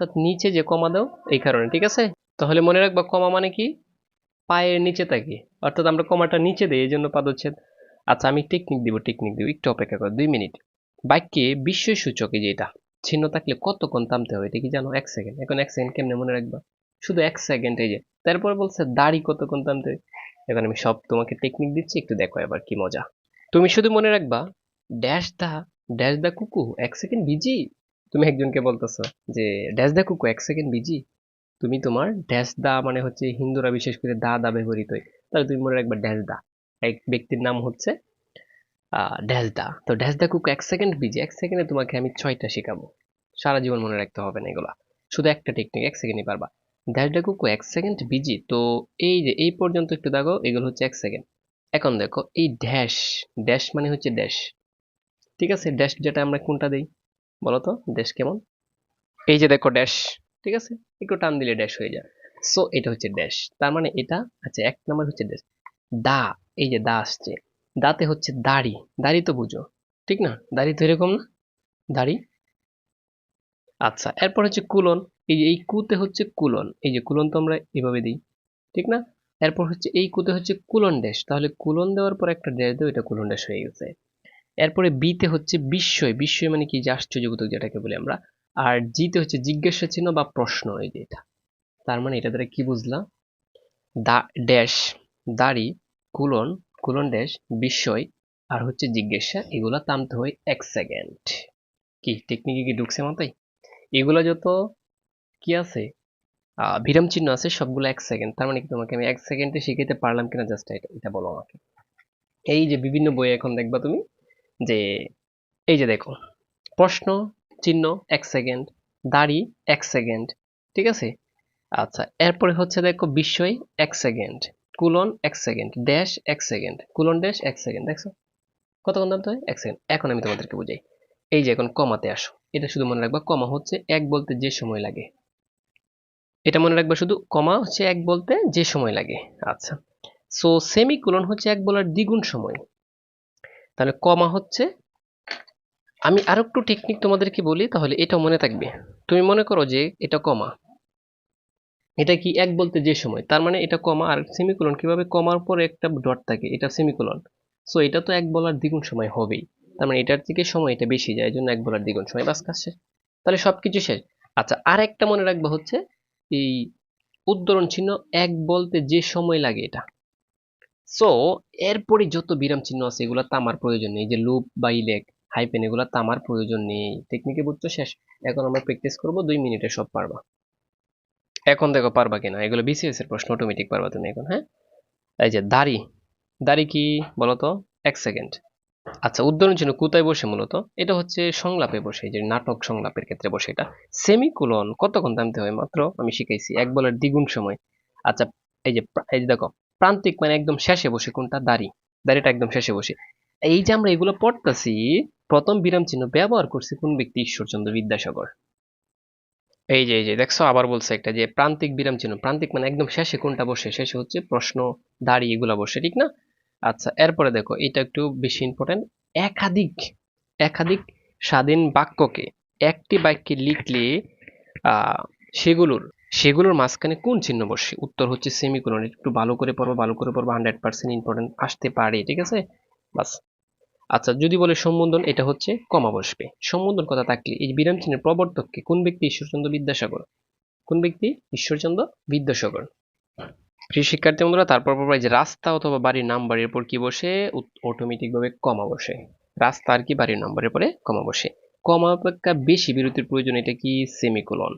অর্থাৎ নিচে যে কমা দাও, এই কারণে, ঠিক আছে? তাহলে মনে রাখবা কমা মানে কি? পায়ের নিচে থাকে। অর্থাৎ আমরা কমাটা নিচে দিই এই জন্য পাদচ্ছেদ। আচ্ছা আমি টেকনিক দিব টেকনিক দিব, একটু অপেক্ষা কর, দুই মিনিট। বাক্যে বিস্ময় সূচকে যেটা চিহ্ন থাকলে কতক্ষণ থামতে হবে, এটা কি জানো? এক সেকেন্ড। এখন এক সেকেন্ড কেমনে মনে রাখবা? শুধু এক সেকেন্ড, এই যে। তারপর বলছে, দাড়ি কতক্ষণ থামতে হবে? এখন আমি সব তোমাকে টেকনিক দিচ্ছি, একটু দেখো এবার কি মজা। তুমি শুধু মনে রাখবা, ড্যাশ দা ড্যাশ দা কুকু, এক সেকেন্ড বিজি? তুমি একজনকে বলতেছো যে, ড্যাশ দা কুকু, এক সেকেন্ড, বিজি? তুমি তোমার ড্যাশ দা মানে হচ্ছে হিন্দুরা বিশেষ করে দা দা ব্যবহৃত তাহলে তুমি মনে রাখবা ড্যাশ দা এক ব্যক্তির নাম হচ্ছে ড্যাশ দা তো ড্যাশ দা কুকু, এক সেকেন্ড, বিজি এক সেকেন্ডে তোমাকে আমি ছয়টা শেখাবো। সারা জীবন মনে রাখতে হবে না এগুলা। শুধু একটা টেকনিক এক সেকেন্ডই পারবা। ড্যাশ দা কুকু, এক সেকেন্ড, বিজি তো এই যে, এই পর্যন্ত একটু দেখো এগুলো হচ্ছে এক সেকেন্ড। এখন দেখো, এই ড্যাশ ড্যাশ মানে হচ্ছে ড্যাশ ঠিক আছে, ড্যাশ যেটা আমরা কোনটা দেই? বলো তো ড্যাশ কেমন? এই যে দেখো ড্যাশ ঠিক আছে? একটু টান দিলে ড্যাশ হয়ে যায়। সো এটা হচ্ছে ড্যাশ তার মানে এটা আচ্ছা এক নাম্বার হচ্ছে ড্যাশ দা, এই যে দা আসছে। দাতে হচ্ছে দাড়ি। দাড়ি তো বুঝো, ঠিক না? দাড়ি তো এরকম না? দাড়ি? আচ্ছা এরপর হচ্ছে কুলন। এই যে এই কুতে হচ্ছে কুলন। এই যে কুলন তো আমরা এভাবে দিই, ঠিক না? এরপর হচ্ছে এই কুতে হচ্ছে কুলন ড্যাশ তাহলে কুলন দেওয়ার পর একটা ড্যাশ দেবো, এটা কুলন ড্যাশ হয়ে গেছে। এরপরে বিতে হচ্ছে বিস্ময়। বিস্ময় মানে কি? যে আশ্চর্যবোধক যেটাকে বলি আমরা। আর জিতে হচ্ছে জিজ্ঞাসা চিহ্ন বা প্রশ্ন এই যে এটা। তার মানে এটা দ্বারা কি বুঝলাম? দা, ড্যাশ, দাড়ি, কুলন কুলন, ড্যাশ, বিস্ময় আর হচ্ছে জিজ্ঞাসা, এগুলা থামতে হয় এক সেকেন্ড। কি? টেকনিকে কি ঢুকছে মাথায়? এগুলা যত কি আছে? বিরাম চিহ্ন আছে, সবগুলো এক সেকেন্ড। তার মানে কি তোমাকে আমি এক সেকেন্ডে শিখাইতে পারলাম কিনা জাস্ট এটা এটা বলো আমাকে। এই যে বিভিন্ন বই এখন দেখবা তুমি যে, এই যে দেখো, প্রশ্ন, চিহ্ন, এক সেকেন্ড, দাড়ি, এক সেকেন্ড, ঠিক আছে? আচ্ছা এরপরে হচ্ছে দেখো বিস্ময়, এক সেকেন্ড, কুলন, এক সেকেন্ড ড্যাশ এক সেকেন্ড, কুলন ড্যাশ এক সেকেন্ড, দেখছ? কতক্ষণ দাম হয়? এক সেকেন্ড। এখন আমি তোমাদেরকে বুঝাই। এই যে এখন কমাতে আসো, এটা শুধু মনে রাখবা, কমা হচ্ছে এক বলতে যে সময় লাগে। এটা মনে রাখবা শুধু, কমা হচ্ছে এক বলতে যে সময় লাগে। আচ্ছা সো সেমিকোলন হচ্ছে এক বলার দ্বিগুণ সময়। তাহলে কমা হচ্ছে। আমি আরও একটু টেকনিক তোমাদেরকে বলি, তাহলে এটা মনে থাকবে। তুমি মনে করো যে এটা কমা। এটা কি এক বলতে যে সময়, তার মানে এটা কমা আর সেমিকোলন কীভাবে কমার পরে একটা ডট থাকে, এটা সেমিকোলন সো এটা তো এক বলার দ্বিগুণ সময় হবেই। তার মানে এটার থেকে সময় এটা বেশি যায় জন্য এক বলার দ্বিগুণ সময় বাস শেষ তাহলে সবকিছু শেষ। আচ্ছা আর একটা মনে রাখবা হচ্ছে, এই উদ্ধরণ চিহ্ন এক বলতে যে সময় লাগে এটা। সো এরপরে যত বিরাম চিহ্ন আছে, এগুলো তামার প্রয়োজন নেই। যে লুপ বা ইলেক হাইপেন এগুলো তামার প্রয়োজন নেই। টেকনিকে বুঝছ? শেষ। এখন আমরা প্র্যাকটিস করব, দুই মিনিটে সব পারবা। এখন দেখো, পারবা কিনা? এগুলো বিসিএস এর প্রশ্ন অটোমেটিক পারবা তুমি এখন হ্যাঁ? এই যে দাড়ি। দাড়ি কি বলতো? এক সেকেন্ড আচ্ছা উদ্ধরণ চিহ্ন কোথায় বসে মূলত? এটা হচ্ছে সংলাপে বসে যে নাটক সংলাপের ক্ষেত্রে বসে এটা। সেমিকোলন, কতক্ষণ থামতে হয় মাত্র? আমি শিখাইছি, এক বলার দ্বিগুণ সময়। আচ্ছা এই যে এই যে দেখো প্রান্তিক মানে একদম শেষে বসে, কোনটা? দাড়ি। দাড়িটা একদম শেষে বসে। এই যে আমরা এগুলো পড়তেছি, প্রথম বিরাম চিহ্ন ব্যবহার করছে কোন ব্যক্তি? ঈশ্বরচন্দ্র বিদ্যাসাগর। এই যে এই যে, দেখছ? আবার বলছে একটা যে প্রান্তিক বিরাম চিহ্ন। প্রান্তিক মানে একদম শেষে কোনটা বসে? শেষে হচ্ছে প্রশ্ন, দাড়ি, এগুলা বসে, ঠিক না? আচ্ছা এরপরে দেখো, এটা একটু বেশি ইম্পর্টেন্ট একাধিক একাধিক স্বাধীন বাক্যকে একটি বাক্যে লিখলে সেগুলোর সেগুলোর মাঝখানে কোন চিহ্ন বসে? উত্তর হচ্ছে সেমিকোলন একটু ভালো করে পড়ব, ভালো করে পড়ব হান্ড্রেড পার্সেন্ট ইম্পর্টেন্ট আসতে পারে, ঠিক আছে? বাস। আচ্ছা যদি বলে সম্বোধন, এটা হচ্ছে কমা বসবে। সম্বোধন কথা থাকলে এই বিরাম চিহ্নের প্রবর্তককে কোন ব্যক্তি? ঈশ্বরচন্দ্র বিদ্যাসাগর। কোন ব্যক্তি? ঈশ্বরচন্দ্র বিদ্যাসাগর। প্রিয় শিক্ষার্থী বন্ধুরা, তারপর যে রাস্তা অথবা বাড়ির নাম্বারের উপর কি বসে? অটোমেটিকভাবে কমা বসে। রাস্তা আর কি বাড়ির নাম্বারের পরে কমা বসে। কমা অপেক্ষা বেশি বিরতির প্রয়োজন, এটা কি? সেমিকোলন